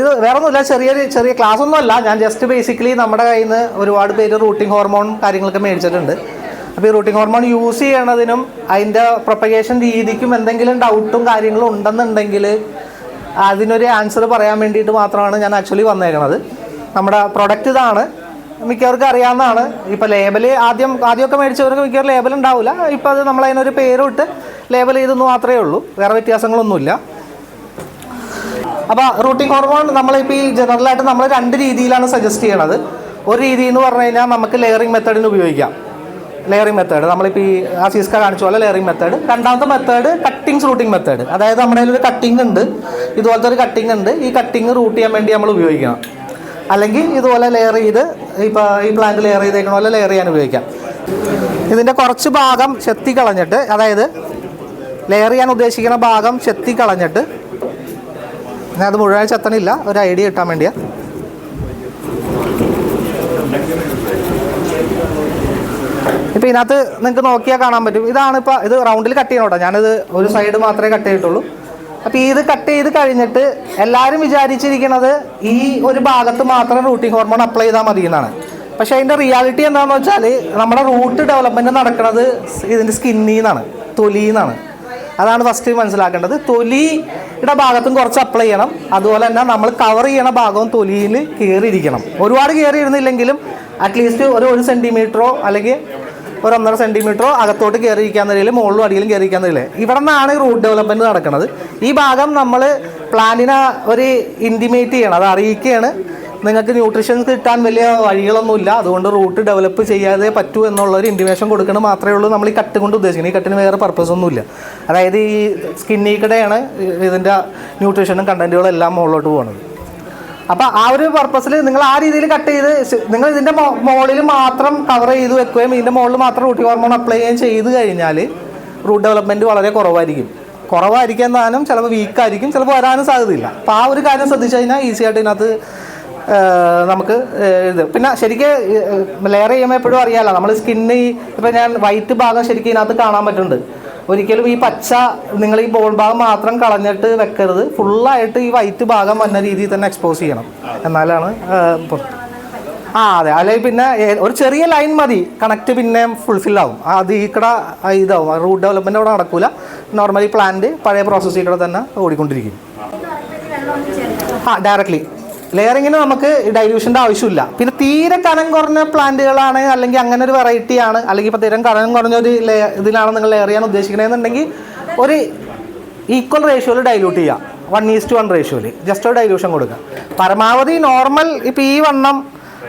ഇത് വേറെ ഒന്നുമില്ല ചെറിയ ചെറിയ ക്ലാസ് ഒന്നും അല്ല. ഞാൻ ജസ്റ്റ് ബേസിക്കലി നമ്മുടെ കയ്യിൽ നിന്ന് ഒരുപാട് പേര് റൂട്ടിംഗ് ഹോർമോൺ കാര്യങ്ങളൊക്കെ മേടിച്ചിട്ടുണ്ട്. അപ്പോൾ ഈ റൂട്ടിംഗ് ഹോർമോൺ യൂസ് ചെയ്യണതിനും അതിന്റെ പ്രൊപ്പഗേഷൻ രീതിക്കും എന്തെങ്കിലും ഡൗട്ടും കാര്യങ്ങളും ഉണ്ടെന്നുണ്ടെങ്കിൽ അതിനൊരു ആൻസർ പറയാൻ വേണ്ടിയിട്ട് മാത്രമാണ് ഞാൻ ആക്ച്വലി വന്നേക്കണത്. നമ്മുടെ പ്രൊഡക്റ്റ് ഇതാണ്. മിക്കവർക്കും അറിയാവുന്നതാണ്. ഇപ്പോൾ ലേബൽ ആദ്യം ആദ്യമൊക്കെ മേടിച്ചവർക്ക് മിക്കവാറും ലേബൽ ഉണ്ടാവില്ല ഇപ്പോൾ അത് നമ്മളതിനൊരു പേരും ഇട്ട് ലേബൽ ചെയ്തെന്ന് മാത്രമേ ഉള്ളൂ. വേറെ വ്യത്യാസങ്ങളൊന്നുമില്ല. അപ്പോൾ റൂട്ടിംഗ് ഹോർമോൺ നമ്മളിപ്പോൾ ഈ ജനറലായിട്ട് നമ്മൾ രണ്ട് രീതിയിലാണ് സജസ്റ്റ് ചെയ്യണത്. ഒരു രീതി എന്ന് പറഞ്ഞു കഴിഞ്ഞാൽ നമുക്ക് ലെയറിംഗ് മെത്തേഡിന് ഉപയോഗിക്കാം. ലെയറിംഗ് മെത്തേഡ് നമ്മളിപ്പോൾ ഈ ആസീസ്ക കാണിച്ച പോലെ ലെയറിംഗ് മെത്തേഡ് രണ്ടാമത്തെ മെത്തേഡ് കട്ടിങ്സ് റൂട്ടിംഗ് മെത്തേഡ് അതായത് നമ്മുടെ ഒരു കട്ടിംഗ് ഉണ്ട്. ഇതുപോലത്തെ ഒരു കട്ടിംഗ് ഉണ്ട്. ഈ കട്ടിംഗ് റൂട്ട് ചെയ്യാൻ വേണ്ടി നമ്മൾ ഉപയോഗിക്കണം. അല്ലെങ്കിൽ ഇതുപോലെ ലെയർ ചെയ്ത് ഇപ്പോൾ ഈ പ്ലാന്റ് ലെയർ ചെയ്തേക്കണ പോലെ ലെയർ ചെയ്യാൻ ഉപയോഗിക്കാം. ഇതിന്റെ കുറച്ച് ഭാഗം ചെത്തി കളഞ്ഞിട്ട് അതായത് ലെയർ ചെയ്യാൻ ഉദ്ദേശിക്കുന്ന ഭാഗം ചെത്തി കളഞ്ഞിട്ട് ഞാൻ അത് മുഴുവനാഴ്ച എത്തണില്ല ഒരു ഐഡിയ കിട്ടാൻ വേണ്ടിയാ. ഇപ്പം ഇതിനകത്ത് നിങ്ങൾക്ക് നോക്കിയാൽ കാണാൻ പറ്റും. ഇതാണ് ഇപ്പോൾ ഇത് റൗണ്ടിൽ കട്ട് ചെയ്യണം കേട്ടോ. ഞാനിത് ഒരു സൈഡ് മാത്രമേ കട്ട് ചെയ്തിട്ടുള്ളൂ. അപ്പോൾ ഇത് കട്ട് ചെയ്ത് കഴിഞ്ഞിട്ട് എല്ലാവരും വിചാരിച്ചിരിക്കുന്നത് ഈ ഒരു ഭാഗത്ത് മാത്രം റൂട്ടിംഗ് ഹോർമോൺ അപ്ലൈ ചെയ്താൽ മതി എന്നാണ്. പക്ഷെ അതിന്റെ റിയാലിറ്റി എന്താണെന്ന് വെച്ചാൽ നമ്മുടെ റൂട്ട് ഡെവലപ്മെന്റ് നടക്കുന്നത് ഇതിന്റെ സ്കിന്നിൽ നിന്നാണ് തൊലിയിൽ നിന്നാണ് അതാണ് ഫസ്റ്റ് മനസ്സിലാക്കേണ്ടത്. തൊലിയുടെ ഭാഗത്തും കുറച്ച് അപ്ലൈ ചെയ്യണം. അതുപോലെ തന്നെ നമ്മൾ കവർ ചെയ്യണ ഭാഗവും തൊലിയിൽ കയറിയിരിക്കണം ഒരുപാട് കയറി ഇരുന്നില്ലെങ്കിലും അറ്റ്ലീസ്റ്റ് ഒരു ഒരു സെന്റിമീറ്ററോ അല്ലെങ്കിൽ ഒരു ഒന്നര സെന്റിമീറ്ററോ അകത്തോട്ട് കയറിയിരിക്കാൻ നിലയിൽ മുകളിലും അടിയിലും കയറിയിരിക്കാൻ നിലയിൽ. ഇവിടെ നിന്നാണ് റൂട്ട് ഡെവലപ്മെന്റ് നടക്കുന്നത്. ഈ ഭാഗം നമ്മൾ പ്ലാന്റിനെ ഒരു ഇന്റിമേറ്റ് ചെയ്യണം. അത് അറിയിക്കുകയാണ്. നിങ്ങൾക്ക് ന്യൂട്രീഷൻസ് കിട്ടാൻ വലിയ വഴികളൊന്നുമില്ല. അതുകൊണ്ട് റൂട്ട് ഡെവലപ്പ് ചെയ്യാതെ പറ്റൂ എന്നുള്ള ഒരു ഇന്റിമേഷൻ കൊടുക്കണം മാത്രമേ ഉള്ളൂ നമ്മൾ ഈ കട്ട് കൊണ്ട് ഉദ്ദേശിക്കുന്നത്. ഈ കട്ടിന് വേറെ പർപ്പസ് ഒന്നുമില്ല. അതായത് ഈ സ്കിന്നി കൂടെയാണ് ഇതിന്റെ ന്യൂട്രീഷനും കണ്ടന്റുകളും എല്ലാം മുകളിലോട്ട് പോകുന്നത് അപ്പോൾ ആ ഒരു പർപ്പസിൽ നിങ്ങൾ ആ രീതിയിൽ കട്ട് ചെയ്ത് നിങ്ങൾ ഇതിന്റെ മോളിൽ മാത്രം കവർ ചെയ്ത് വെക്കുകയും ഇതിന്റെ മുകളിൽ മാത്രം റൂട്ടി ഹോർമോൺ അപ്ലൈ ചെയ്യുകയും ചെയ്ത് കഴിഞ്ഞാൽ റൂട്ട് ഡെവലപ്മെന്റ് വളരെ കുറവായിരിക്കും. കുറവായിരിക്കാൻ താനും ചിലപ്പോൾ വീക്കായിരിക്കും ചിലപ്പോൾ വരാനും സാധ്യതയില്ല. അപ്പോൾ ആ ഒരു കാര്യം ശ്രദ്ധിച്ചു കഴിഞ്ഞാൽ ഈസി ആയിട്ട് ഇതിനകത്ത് നമുക്ക് ഇത്. പിന്നെ ശരിക്കും ലെയർ ചെയ്യുമ്പോൾ എപ്പോഴും അറിയാമല്ലോ നമ്മൾ സ്കിന്ന് ഇപ്പം ഞാൻ വൈറ്റ് ഭാഗം ശരിക്കും ഇതിനകത്ത് കാണാൻ പറ്റുന്നുണ്ട്. ഒരിക്കലും ഈ പച്ച നിങ്ങൾ ഈ ബോൾ ഭാഗം മാത്രം കളഞ്ഞിട്ട് വെക്കരുത്. ഫുള്ളായിട്ട് ഈ വൈറ്റ് ഭാഗം വന്ന രീതിയിൽ തന്നെ എക്സ്പോസ് ചെയ്യണം. എന്നാലാണ് ആ അതെ. അല്ലെങ്കിൽ പിന്നെ ഒരു ചെറിയ ലൈൻ മതി. കണക്ട് പിന്നെ ഫുൾഫിൽ ആവും. അത് ഈ കട ഇതാവും. റൂട്ട് ഡെവലപ്മെന്റ് അവിടെ നടക്കൂല. നോർമലി പ്ലാന്റ് പഴയ പ്രോസസ്സിൽ കൂടെ തന്നെ ഓടിക്കൊണ്ടിരിക്കും. ആ. ഡയറക്ട്ലി ലെയറിങ്ങിന് നമുക്ക് ഡൈല്യൂഷന്റെ ആവശ്യമില്ല. പിന്നെ തീരെ കനം കുറഞ്ഞ പ്ലാന്റുകളാണ് അല്ലെങ്കിൽ അങ്ങനെ ഒരു വെറൈറ്റിയാണ് അല്ലെങ്കിൽ ഇപ്പോൾ തീരം കനം കുറഞ്ഞ ഒരു ഇതിലാണ് നിങ്ങൾ ലെയർ ചെയ്യാൻ ഉദ്ദേശിക്കണമെന്നുണ്ടെങ്കിൽ ഒരു ഈക്വൽ റേഷ്യോയിൽ ഡൈല്യൂട്ട് ചെയ്യാം. വൺ ഈസ്റ്റ് വൺ റേഷ്യോയിൽ ജസ്റ്റ് ഒരു ഡൈല്യൂഷൻ കൊടുക്കുക. പരമാവധി നോർമൽ ഇപ്പോൾ ഈ വണ്ണം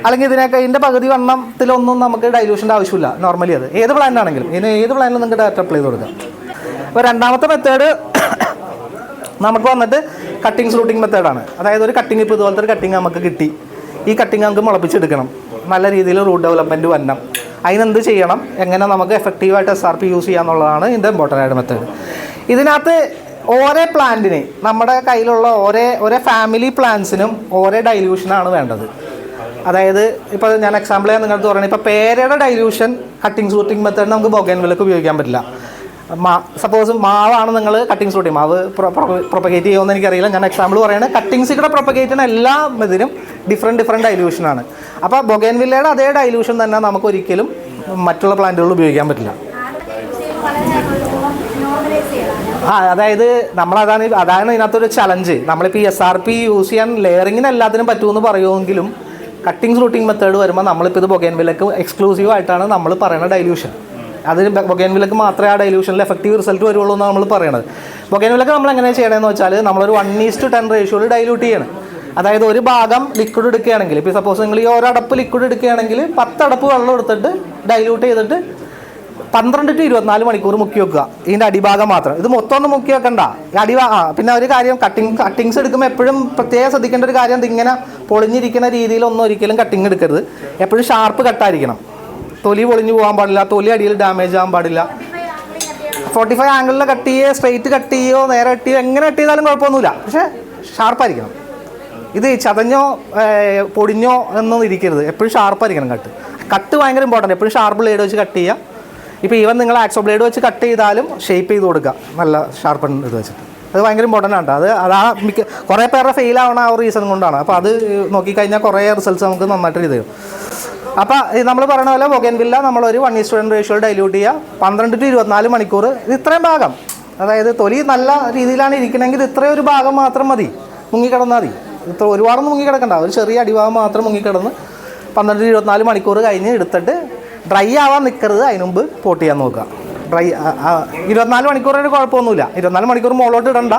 അല്ലെങ്കിൽ ഇതിനൊക്കെ ഇതിന്റെ പകുതി വണ്ണത്തിലൊന്നും നമുക്ക് ഡൈല്യൂഷന്റെ ആവശ്യമില്ല. നോർമലി അത്. ഏത് പ്ലാന്റ് ആണെങ്കിലും. ഇതിന് ഏത് പ്ലാനിലും നിങ്ങൾക്ക് ഡയറക്റ്റ് അപ്ലൈ ചെയ്ത് കൊടുക്കാം. അപ്പോൾ രണ്ടാമത്തെ മെത്തേഡ് നമുക്ക് വന്നിട്ട് കട്ടിങ്സ് റൂട്ടിംഗ് മെത്തേഡാണ് അതായത് ഒരു കട്ടിങ് ഇപ്പോൾ ഇതുപോലത്തെ ഒരു കട്ടിങ് നമുക്ക് കിട്ടി. ഈ കട്ടിങ് നമുക്ക് മുളപ്പിച്ചെടുക്കണം. നല്ല രീതിയിൽ റൂട്ട് ഡെവലപ്മെന്റ് വരണം. അതിനെന്ത് ചെയ്യണം? എങ്ങനെ നമുക്ക് എഫക്റ്റീവായിട്ട് എസ് ആർ പി യൂസ് ചെയ്യാന്നുള്ളതാണ് ഇതിന്റെ ഇമ്പോർട്ടന്റ് ആയിട്ട് മെത്തേഡ് ഇതിനകത്ത് ഓരോ പ്ലാന്റിന് നമ്മുടെ കയ്യിലുള്ള ഓരോ ഓരോ ഫാമിലി പ്ലാന്റ്സിനും ഓരോ ഡൈല്യൂഷനാണ് വേണ്ടത്. അതായത് ഇപ്പോൾ ഞാൻ എക്സാമ്പിൾ ചെയ്യാൻ നിങ്ങൾക്ക് പറയുന്നത് ഇപ്പോൾ പേരയുടെ ഡൈല്യൂഷൻ കട്ടിങ് സൂട്ടിങ് മെത്തേഡ് നമുക്ക് ബൊഗൈൻ വിലക്ക് ഉപയോഗിക്കാൻ പറ്റില്ല. സപ്പോസ് മാവാണ് നിങ്ങൾ കട്ടിങ്സ് കൂട്ടി. മാവ് പ്രൊപ്പഗേറ്റ് ചെയ്യുമെന്ന് എനിക്കറിയില്ല. ഞാൻ എക്സാമ്പിൾ പറയുന്നത് കട്ടിങ്സ് കൂടെ പ്രൊപ്പഗേറ്റ് ചെയ്യുന്ന എല്ലാ ഇതിനും ഡിഫറെന്റ് ഡിഫറെന്റ് ഡൈല്യൂഷനാണ് അപ്പോൾ ബൊഗേൻ വില്ലയുടെ അതേ ഡൈല്യൂഷൻ തന്നെ നമുക്ക് ഒരിക്കലും മറ്റുള്ള പ്ലാന്റുകൾ ഉപയോഗിക്കാൻ പറ്റില്ല. ആ അതായത് നമ്മളതാണ് അതാണ് ഇതിനകത്തൊരു ചലഞ്ച് നമ്മളിപ്പോൾ ഈ എസ് ആർ പി യൂസ് ചെയ്യാൻ ലെയറിങ്ങിന് എല്ലാത്തിനും പറ്റുമെന്ന് പറയുമെങ്കിലും കട്ടിങ് റൂട്ടിങ് മെത്തേഡ് വരുമ്പോൾ നമ്മളിപ്പോൾ ഇത് ബൊഗൈൻ വിലക്ക് എക്സ്ക്ലൂസീവ് ആയിട്ടാണ് നമ്മൾ പറയുന്ന ഡൈല്യൂഷൻ അതിന് ബൊഗൈൻ വിലക്ക് മാത്രമേ ആ ഡൈലൂഷനിൽ എഫക്റ്റീവ് റിസൾട്ട് വരുള്ളൂ എന്നാണ് നമ്മൾ പറയുന്നത് ബൊഗൈൻ വിലക്ക് നമ്മൾ എങ്ങനെ ചെയ്യണമെന്ന് വെച്ചാൽ നമ്മളൊരു വൺ ഈസ്റ്റ് ടെൻ റേഷ്യോയിൽ ഡൈലൂട്ട് ചെയ്യണം. അതായത് ഒരു ഭാഗം ലിക്വിഡ് എടുക്കുകയാണെങ്കിൽ ഇപ്പോൾ സപ്പോസ് നിങ്ങൾ ഈ ഓരോ അടപ്പ് ലിക്വിഡ് എടുക്കുകയാണെങ്കിൽ പത്തടപ്പ് വെള്ളം എടുത്തിട്ട് ഡൈലൂട്ട് ചെയ്തിട്ട് പന്ത്രണ്ട് ടു ഇരുപത്തിനാല് മണിക്കൂർ മുക്കി വെക്കുക. ഇതിന്റെ അടിഭാഗം മാത്രം. ഇത് മൊത്തം ഒന്നും മുക്കി വെക്കണ്ട. അടിഭാ ആ പിന്നെ ഒരു കാര്യം കട്ടിങ് കട്ടിങ്സ് എടുക്കുമ്പോൾ എപ്പോഴും പ്രത്യേകം ശ്രദ്ധിക്കേണ്ട ഒരു കാര്യം ഇതിങ്ങനെ പൊളിഞ്ഞിരിക്കുന്ന രീതിയിലൊന്നും ഒരിക്കലും കട്ടിങ് എടുക്കരുത്. എപ്പോഴും ഷാർപ്പ് കട്ടായിരിക്കണം തൊലി പൊളിഞ്ഞു പോകാൻ പാടില്ല തൊലി അടിയിൽ ഡാമേജ് ആകാൻ പാടില്ല. ഫോർട്ടി ഫൈവ് ആംഗിളിൽ കട്ട് ചെയ്യുകയോ സ്ട്രെയിറ്റ് കട്ട് ചെയ്യുകയോ നേരെ കട്ട് ചെയ്യുകയോ എങ്ങനെ കട്ട് ചെയ്താലും കുഴപ്പമൊന്നുമില്ല. പക്ഷേ ഷാർപ്പായിരിക്കണം ഇത് ചതഞ്ഞോ പൊടിഞ്ഞോ എന്നൊന്നും ഇരിക്കരുത്. എപ്പോഴും ഷാർപ്പായിരിക്കണം കട്ട് കട്ട് ഭയങ്കര ഇമ്പോർട്ടന്റ് എപ്പോഴും ഷാർപ്പ് ബ്ലേഡ് വെച്ച് കട്ട് ചെയ്യുക ഇപ്പോൾ ഈവൻ നിങ്ങൾ ആക്സോ ബ്ലേഡ് വെച്ച് കട്ട് ചെയ്താലും ഷേപ്പ് ചെയ്ത് കൊടുക്കുക. നല്ല ഷാർപ്പൺ ഇത് വെച്ചിട്ട്. അത് ഭയങ്കര ഇമ്പോർട്ടന്റ് ആണ് അത് അതാ മിക്ക കുറേ പേരുടെ ഫെയിൽ ആവണ ആ റീസൺ കൊണ്ടാണ്. അപ്പോൾ അത് നോക്കിക്കഴിഞ്ഞാൽ കുറേ റിസൾട്ട്സ് നമുക്ക് നന്നായിട്ട് ഇത് തരും. അപ്പോൾ നമ്മൾ പറയുന്ന പോലെ ബൊഗൻവില്ല നമ്മളൊരു വൺ സ്റ്റുഡന്റ് റേഷ്യോയിൽ ഡൈല്യൂട്ട് ചെയ്യുക പന്ത്രണ്ട് ടു ഇരുപത്തിനാല് മണിക്കൂർ ഇത് ഇത്രയും ഭാഗം. അതായത് തൊലി നല്ല രീതിയിലാണ് ഇരിക്കണമെങ്കിൽ ഇത് ഇത്രയും ഒരു ഭാഗം മാത്രം മതി. മുങ്ങിക്കിടന്നാൽ മതി. ഇത്ര ഒരുപാടൊന്നും മുങ്ങിക്കിടക്കണ്ട. ഒരു ചെറിയ അടിഭാഗം മാത്രം മുങ്ങിക്കിടന്ന് പന്ത്രണ്ട് ഇരുപത്തിനാല് മണിക്കൂർ കഴിഞ്ഞ് എടുത്തിട്ട് ഡ്രൈ ആവാൻ നിൽക്കരുത് അതിന് മുമ്പ് പോട്ട് ചെയ്യാൻ നോക്കുക. ഡ്രൈ ഇരുപത്തിനാല് മണിക്കൂറിന് കുഴപ്പമൊന്നുമില്ല. ഇരുപത്തിനാല് മണിക്കൂർ മുകളിലോട്ട് ഇടണ്ട.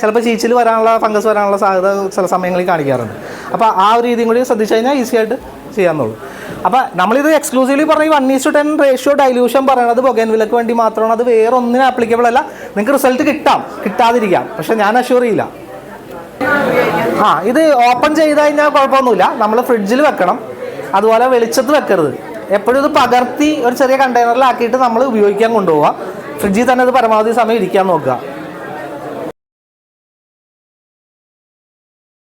ചിലപ്പോൾ ചീച്ചിൽ വരാനുള്ള ഫംഗസ് വരാനുള്ള സാധ്യത ചില സമയങ്ങളിൽ കാണിക്കാറുണ്ട്. അപ്പോൾ ആ ഒരു രീതിയും കൂടി ശ്രദ്ധിച്ചു കഴിഞ്ഞാൽ ഈസി ആയിട്ട് ചെയ്യാന്നുള്ളൂ അപ്പോൾ നമ്മളിത് എക്സ്ക്ലൂസീവ്ലി പറഞ്ഞ one is to ten ratio dilution പറയണത് ബൊഗൻവിലക്ക് വേണ്ടി മാത്രമാണ്. അത് വേറെ ഒന്നിനും ആപ്ലിക്കബിൾ അല്ല. നിങ്ങൾക്ക് റിസൾട്ട് കിട്ടാം. കിട്ടാതിരിക്കാം. പക്ഷെ ഞാൻ അഷ്യൂർ ചെയ്യില്ല. ആ ഇത് ഓപ്പൺ ചെയ്ത് കഴിഞ്ഞാൽ കുഴപ്പമൊന്നുമില്ല. നമ്മൾ ഫ്രിഡ്ജിൽ വെക്കണം. അതുപോലെ വെളിച്ചത്ത് വെക്കരുത്. എപ്പോഴും ഇത് പകർത്തി ഒരു ചെറിയ കണ്ടെയ്നറിലാക്കിയിട്ട് നമ്മൾ ഉപയോഗിക്കാൻ കൊണ്ടുപോവുക ഫ്രിഡ്ജിൽ തന്നെ ഇത് പരമാവധി സമയം ഇരിക്കാൻ നോക്കുക.